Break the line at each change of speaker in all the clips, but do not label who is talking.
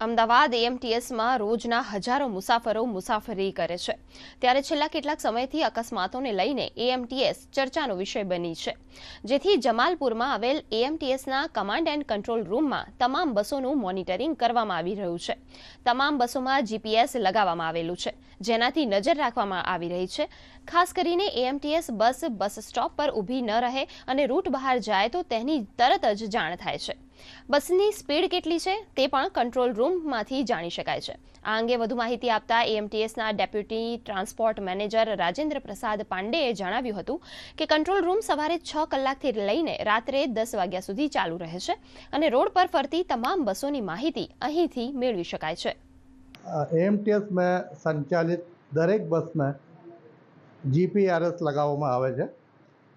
અમદાવાદ એએમટીએસમાં રોજના હજારો મુસાફરો મુસાફરી કરે છે. ત્યારે છેલ્લા કેટલાક સમયથી અકસ્માતોને લઈને એએમટીએસ ચર્ચાનો વિષય બની છે. જેથી જમાલપુરમાં આવેલ એએમટીએસના કમાન્ડ એન્ડ કંટ્રોલ રૂમમાં તમામ બસોનું મોનિટરિંગ કરવામાં આવી રહ્યું છે. તમામ બસોમાં જીપીએસ લગાવવામાં આવેલું છે. જેનાથી નજર રાખવામાં આવી રહી છે. ખાસ કરીને એએમટીએસ બસ બસ સ્ટોપ પર ઊભી ન રહે અને રૂટ બહાર જાય તો તેની તરત જ જાણ થાય છે. બસની સ્પીડ કેટલી છે તે પણ કંટ્રોલ રૂમમાંથી જાણી શકાય છે. આ અંગે વધુ માહિતી આપતા એએમટીએસના deputy transport manager Rajendra Prasad પાંડેએ જણાવ્યું હતું કે કંટ્રોલ રૂમ સવારે છ કલાકથી લઈને રાત્રે દસ વાગ્યા સુધી ચાલુ રહે છે અને રોડ પર ફરતી તમામ બસોની માહિતી અહીંથી મેળવી શકાય છે.
એએમટીએસ में સંચાલિત દરેક બસમાં જીપીઆરએસ લગાવવામાં આવે છે,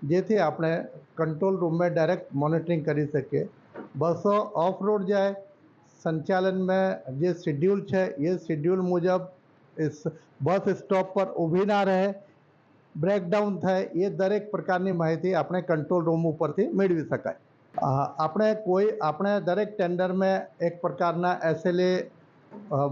જેથી આપણે કંટ્રોલ રૂમમાં ડાયરેક્ટ મોનિટરિંગ કરી શકીએ. બસો ઓફ રોડ જાય સંચાલનમાં જે શિડ્યુલ છે, એ શિડ્યુલ મુજબ બસ સ્ટોપ પર ઊભી ના રહે. બ્રેકડાઉન થાય, એ દરેક પ્રકારની માહિતી આપણે કંટ્રોલ રૂમ ઉપરથી મેળવી શકાય. આપણે કોઈ, આપણે દરેક ટેન્ડરમાં એક પ્રકારના એસએલએ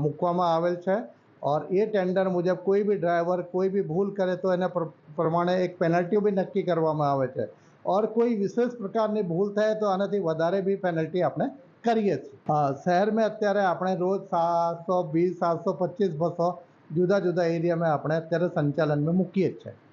મૂકવામાં આવેલ છે. ઓર એ ટેન્ડર મુજબ કોઈ બી ડ્રાઈવર કોઈ બી ભૂલ કરે તો એના પ્રમાણે એક પેનલ્ટી બી નક્કી કરવામાં આવે છે. ઓર કોઈ વિશેષ પ્રકારની ભૂલ થાય તો આનાથી વધારે બી પેનલ્ટી આપણે કરીએ છીએ શહેર શહેરમાં અત્યારે આપણે રોજ સાતસો વીસ સાતસો પચીસ બસો જુદા જુદા એરિયામાં આપણે અત્યારે સંચાલનમાં મૂકીએ જ છે